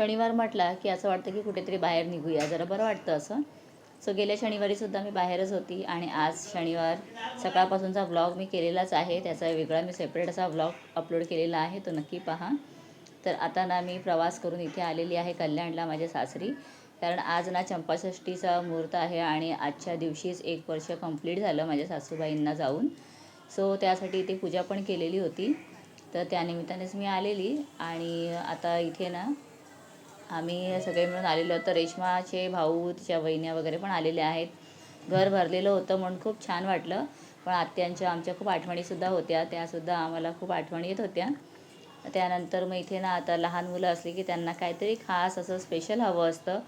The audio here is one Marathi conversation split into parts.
शनिवार म्हटला की असं वाटतं की कुठेतरी बाहेर निघूया. जरा बरं वाटतं असं. सो गेल्या शनिवारीसुद्धा मी बाहेरच होती आणि आज शनिवार सकाळपासूनचा व्लॉग मी केलेलाच आहे. त्याचा वेगळा मी सेपरेट असा व्लॉग अपलोड केलेला आहे. तो नक्की पहा. तर आता ना मी प्रवास करून इथे आलेली आहे कल्याणला माझ्या सासरी. कारण आज ना चंपाषष्ठीचा मुहूर्त आहे आणि आजच्या दिवशीच एक वर्ष कंप्लीट झालं माझ्या सासूबाईंना जाऊन. सो त्यासाठी इथे पूजा पण केलेली होती. तर त्यानिमित्तानेच मी आलेली आणि आता इथे ना आम्ही सगळे मिळून आलेलो तर रेश्माचे भाऊ तिच्या वहिन्या वगैरे पण आलेल्या आहेत. घर भरलेलं होतं म्हणून खूप छान वाटलं. पण आत्यांच्या आमच्या खूप आठवणीसुद्धा होत्या. त्यासुद्धा आम्हाला खूप आठवणी येत होत्या. त्यानंतर मग इथे ना आता लहान मुलं असली की त्यांना काहीतरी खास असं स्पेशल हवं असतं.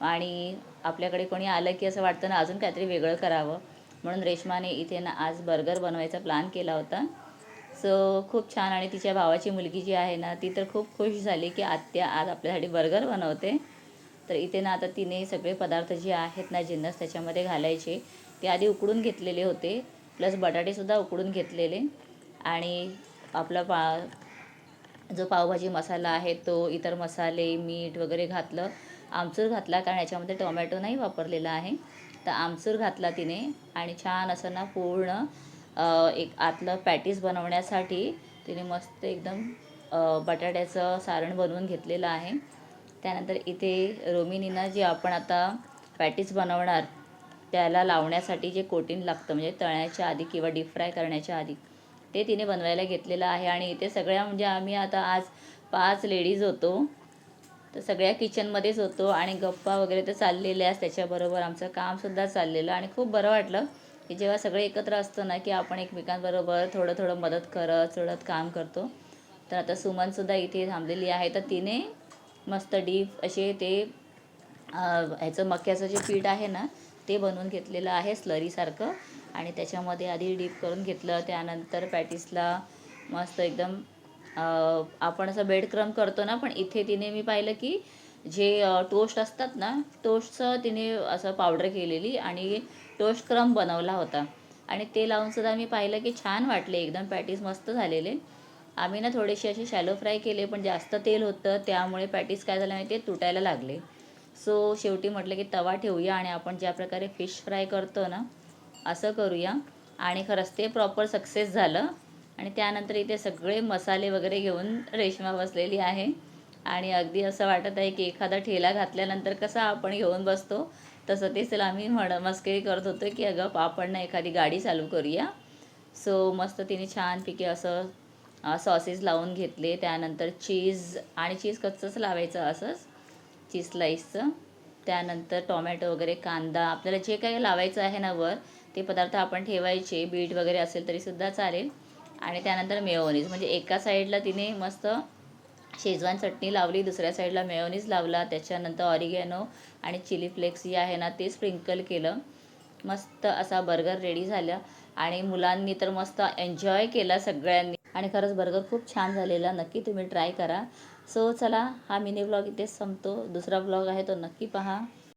आणि आपल्याकडे कोणी आलं की असं वाटतं ना अजून काहीतरी वेगळं करावं. म्हणून रेश्माने इथे ना आज बर्गर बनवायचा प्लॅन केला होता. सो खूप छान. आणि तिच्या भावाची मुलगी जी आहे ना ती तर खूप खुश झाली की आत्या आज आपल्यासाठी बर्गर बनवते. तर इथे ना आता तिने सगळे पदार्थ जे आहेत ना जिन्नस त्याच्यामध्ये घालायचे ते आधी उकडून घेतलेले होते. प्लस बटाटेसुद्धा उकडून घेतलेले. आणि आपला पा जो पावभाजी मसाला आहे तो इतर मसाले मीठ वगैरे घातलं. आमचूर घातला कारण याच्यामध्ये टोमॅटो नाही वापरलेला आहे. तर आमचूर घातला तिने. आणि छान असं ना पूर्ण एक आतलं पॅटीस बनवण्यासाठी तिने मस्त एकदम बटाट्याचं सारण बनवून घेतलेलं आहे. त्यानंतर इथे रोमिनीनं जे आपण आता पॅटीस बनवणार त्याला लावण्यासाठी जे कोटिंग लागतं म्हणजे तळण्याच्या आधी किंवा डीप फ्राय करण्याच्या आधी ते तिने बनवायला घेतलेलं आहे. आणि इथे सगळ्या म्हणजे आम्ही आता आज पाच लेडीज होतो तर सगळ्या किचनमध्येच होतो. आणि गप्पा वगैरे तर चाललेल्याच त्याच्याबरोबर आमचं कामसुद्धा चाललेलं आणि खूप बरं वाटलं की जेव्हा सगळे एकत्र असतो ना की आपण एकमेकांबरोबर थोडं थोडं मदत करत चढत काम करतो. तर आता सुमनसुद्धा इथे थांबलेली आहे. तर तिने मस्त डीप असे ते ह्याचं मक्याचं जे पीठ आहे ना ते बनवून घेतलेलं आहे स्लरीसारखं. आणि त्याच्यामध्ये आधी डीप करून घेतलं. त्यानंतर पॅटिसला मस्त एकदम आपण असं बेडक्रम करतो ना पण इथे तिने मी पाहिलं की जे टोस्ट असतात ना टोस्टचं तिने असं पावडर केलेली आणि टोस्ट क्रम बनवला होता. आणि ते लावूनसुद्धा मी पाहिलं की छान वाटले एकदम पॅटीस मस्त झालेले. आम्ही ना थोडेसे असे शॅलो फ्राय केले पण जास्त तेल होतं त्यामुळे पॅटीस काय झालं माहिती ते तुटायला लागले. सो शेवटी म्हटलं की तवा ठेवूया आणि आपण ज्या प्रकारे फिश फ्राय करतो ना असं करूया. आणि खरंच ते प्रॉपर सक्सेस झालं. आणि त्यानंतर इथे सगळे मसाले वगैरे घेऊन रेशमा बसलेली आहे. आणि अगदी असं वाटत आहे की एखादा ठेला घातल्यानंतर कसा आपण घेऊन बसतो तसं तेच आम्ही म्हण मस्करी करत होतो की अगं आपण ना एखादी गाडी चालू करूया. सो मस्त तिने छानपैकी असं सॉसेस लावून घेतले. त्यानंतर चीज आणि चीज कच्चंच लावायचं असंच? चीज स्लाईसचं त्यानंतर टोमॅटो वगैरे कांदा. आपल्याला जे काही लावायचं आहे ना वर ते पदार्थ आपण ठेवायचे. बीट वगैरे असेल तरीसुद्धा चालेल. आणि त्यानंतर मेओनीज म्हणजे एका साईडला तिने मस्त शेजवान चटणी लावली दुसऱ्या साईडला मेयोनीज लावला त्याच्यानंतर ऑरिगॅनो आणि चिली फ्लेक्स जे आहे ना ते स्प्रिंकल केलं. मस्त असा बर्गर रेडी झाला आणि मुलांनी तर मस्त एन्जॉय केला सगळ्यांनी. आणि खरंच बर्गर खूप छान झालेला नक्की तुम्ही ट्राय करा. सो चला हा मिनी ब्लॉग इथेच संपतो. दुसरा ब्लॉग आहे तो नक्की पहा.